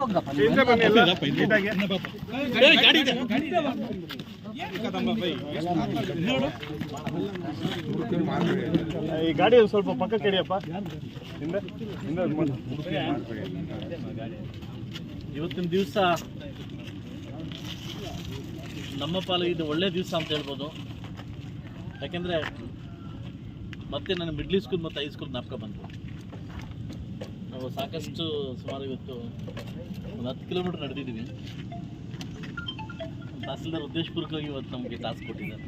ಈ ಗಾಡಿ ಸ್ವಲ್ಪ ಪಕ್ಕ ಕೆಡಿಯಪ್ಪ. ಇವತ್ತಿನ ದಿವಸ ನಮ್ಮ ಪಾಲು ಇದು ಒಳ್ಳೆ ದಿವಸ ಅಂತ ಹೇಳ್ಬೋದು. ಯಾಕೆಂದರೆ ಮತ್ತೆ ನಾನು ಮಿಡ್ಲ್ ಸ್ಕೂಲ್ ಮತ್ತು ಹೈಸ್ಕೂಲ್ ಜ್ಞಾಪಕ ಬಂತು. ನಾವು ಸಾಕಷ್ಟು ಸುಮಾರು ಇವತ್ತು ಒಂದು ಹತ್ತು ಕಿಲೋಮೀಟ್ರ್ ನಡೆದಿದ್ದೀವಿ. ತಹಸೀಲ್ದಾರ್ ಉದ್ದೇಶಪೂರ್ವಕವಾಗಿ ಇವತ್ತು ನಮಗೆ ಟಾಸ್ಕ್ ಕೊಟ್ಟಿದ್ದಾರೆ.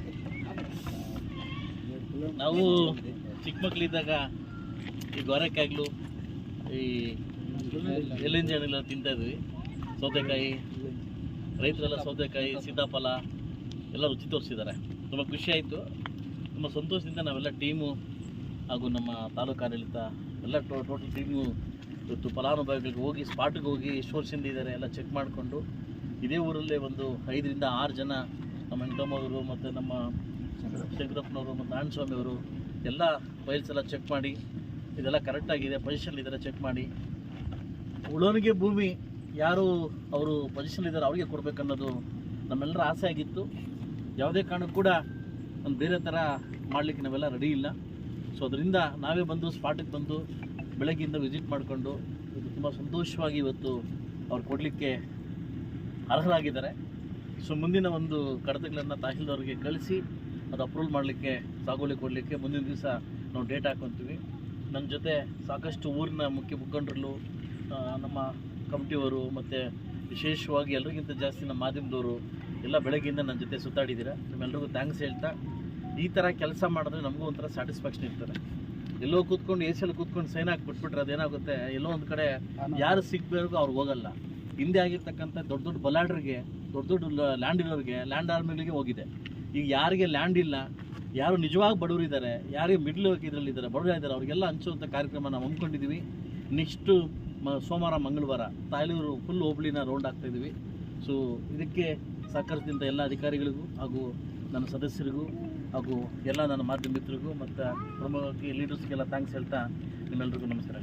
ನಾವು ಚಿಕ್ಕ ಮಕ್ಕಳಿದ್ದಾಗ ಈ ಗೊರಕ್ಕಾಗ್ಲು ಈ ಎಲೆಂಜಿ ಹಣ್ಣೆಲ್ಲ ತಿಂತಾ ಇದ್ವಿ. ಸೌತೆಕಾಯಿ, ರೈತರೆಲ್ಲ ಸೌತೆಕಾಯಿ, ಸೀತಾಫಲ ಎಲ್ಲ ರುಚಿ ತೋರಿಸಿದ್ದಾರೆ. ತುಂಬ ಖುಷಿ ಆಯಿತು. ತುಂಬ ಸಂತೋಷದಿಂದ ನಾವೆಲ್ಲ ಟೀಮು ಹಾಗೂ ನಮ್ಮ ತಾಲೂಕು ಆಡಳಿತ ಎಲ್ಲ ಟೋಟಲ್ ಟೀಮು ಇವತ್ತು ಫಲಾನುಭವಿಗಳಿಗೆ ಹೋಗಿ ಸ್ಪಾಟ್ಗೆ ಹೋಗಿ ಎಷ್ಟು ವರ್ಷದಿಂದ ಇದ್ದಾರೆ ಎಲ್ಲ ಚೆಕ್ ಮಾಡಿಕೊಂಡು ಇದೇ ಊರಲ್ಲೇ ಒಂದು ಐದರಿಂದ ಆರು ಜನ ನಮ್ಮ ವೆಂಕಟಮ್ಮವರು ಮತ್ತು ನಮ್ಮ ಶಂಕರಪ್ಪನವರು ಮತ್ತು ನಾರಾಯಣಸ್ವಾಮಿ ಅವರು ಎಲ್ಲ ಫೈಲ್ಸ್ ಎಲ್ಲ ಚೆಕ್ ಮಾಡಿ, ಇದೆಲ್ಲ ಕರೆಕ್ಟಾಗಿದೆ ಪೊಸಿಷನ್ ಇದ್ದಾರೆ ಚೆಕ್ ಮಾಡಿ. ಉಳೋನಿಗೆ ಭೂಮಿ ಯಾರು ಅವರು ಪೊಸಿಷನ್ ಇದ್ದಾರೆ ಅವರಿಗೆ ಕೊಡಬೇಕನ್ನೋದು ನಮ್ಮೆಲ್ಲರ ಆಸೆ ಆಗಿತ್ತು. ಯಾವುದೇ ಕಾರಣಕ್ಕೂ ಕೂಡ ಒಂದು ಬೇರೆ ಥರ ಮಾಡಲಿಕ್ಕೆ ನಾವೆಲ್ಲ ರೆಡಿ ಇಲ್ಲ. ಸೊ ಅದರಿಂದ ನಾವೇ ಬಂದು ಸ್ಪಾಟಿಗೆ ಬಂದು ಬೆಳಗ್ಗೆಯಿಂದ ವಿಸಿಟ್ ಮಾಡಿಕೊಂಡು ಇದು ತುಂಬ ಸಂತೋಷವಾಗಿ ಇವತ್ತು ಅವ್ರು ಕೊಡಲಿಕ್ಕೆ ಅರ್ಹರಾಗಿದ್ದಾರೆ. ಸೊ ಮುಂದಿನ ಒಂದು ಕಡತಗಳನ್ನು ತಹಶೀಲ್ದವ್ರಿಗೆ ಕಳಿಸಿ ಅದು ಅಪ್ರೂವಲ್ ಮಾಡಲಿಕ್ಕೆ, ಸಾಗುವಳಿ ಕೊಡಲಿಕ್ಕೆ ಮುಂದಿನ ದಿವಸ ನಾವು ಡೇಟ್ ಹಾಕೊತೀವಿ. ನನ್ನ ಜೊತೆ ಸಾಕಷ್ಟು ಊರಿನ ಮುಖ್ಯ ಮುಖಂಡರು ನಮ್ಮ ಕಮಿಟಿಯವರು ಮತ್ತು ವಿಶೇಷವಾಗಿ ಎಲ್ರಿಗಿಂತ ಜಾಸ್ತಿ ನಮ್ಮ ಮಾಧ್ಯಮದವರು ಎಲ್ಲ ಬೆಳಗ್ಗೆಯಿಂದ ನನ್ನ ಜೊತೆ ಸುತ್ತಾಡಿದ್ದೀರಾ ನಿಮ್ಮೆಲ್ರಿಗೂ ಥ್ಯಾಂಕ್ಸ್ ಹೇಳ್ತಾ, ಈ ಥರ ಕೆಲಸ ಮಾಡಿದ್ರೆ ನಮಗೂ ಒಂಥರ ಸ್ಯಾಟಿಸ್ಫ್ಯಾಕ್ಷನ್ ಇರ್ತದೆ. ಎಲ್ಲೋ ಕೂತ್ಕೊಂಡು ಎ ಸಿಯಲ್ಲಿ ಕೂತ್ಕೊಂಡು ಸೈನ್ ಹಾಕಿ ಬಿಟ್ಬಿಟ್ರೆ ಅದೇನಾಗುತ್ತೆ? ಎಲ್ಲೋ ಒಂದು ಕಡೆ ಯಾರು ಸಿಗ್ಬೇಕು ಅವ್ರು ಹೋಗಲ್ಲ. ಹಿಂದೆ ಆಗಿರ್ತಕ್ಕಂಥ ದೊಡ್ಡ ದೊಡ್ಡ ಬಲಾಡ್ರಿಗೆ ದೊಡ್ಡ ದೊಡ್ಡ ಲ್ಯಾಂಡ್ ಇರೋರಿಗೆ ಲ್ಯಾಂಡ್ ಆರ್ಮಿಗಳಿಗೆ ಹೋಗಿದೆ. ಈಗ ಯಾರಿಗೆ ಲ್ಯಾಂಡ್ ಇಲ್ಲ ಯಾರು ನಿಜವಾಗಿ ಬಡವರಿದ್ದಾರೆ ಯಾರಿಗೆ ಮಿಡ್ಲ್ ಇದರಲ್ಲಿದ್ದಾರೆ ಬಡವರಿದ್ದಾರೆ ಅವರಿಗೆಲ್ಲ ಹಂಚುವಂಥ ಕಾರ್ಯಕ್ರಮ ನಾವು ಹಮ್ಮಿಕೊಂಡಿದ್ದೀವಿ ನೆಕ್ಸ್ಟು ಮ ಸೋಮವಾರ ಮಂಗಳವಾರ ತಾಯಲೂರು ಫುಲ್ ಹೋಬಳಿನ ರೌಂಡ್ ಆಗ್ತಾಯಿದ್ದೀವಿ ಸೊ ಇದಕ್ಕೆ ಸಹಕರಿಸಿದಂಥ ಎಲ್ಲ ಅಧಿಕಾರಿಗಳಿಗೂ ಹಾಗೂ ನನ್ನ ಸದಸ್ಯರಿಗೂ ಹಾಗೂ ಎಲ್ಲ ನನ್ನ ಮಾಧ್ಯಮ ಮಿತ್ರರಿಗೂ ಮತ್ತು ಪ್ರಮುಖವಾಗಿ ಲೀಡರ್ಸ್ಗೆಲ್ಲ ಥ್ಯಾಂಕ್ಸ್ ಹೇಳ್ತಾ ನಿಮ್ಮೆಲ್ಲರಿಗೂ ನಮಸ್ಕಾರ.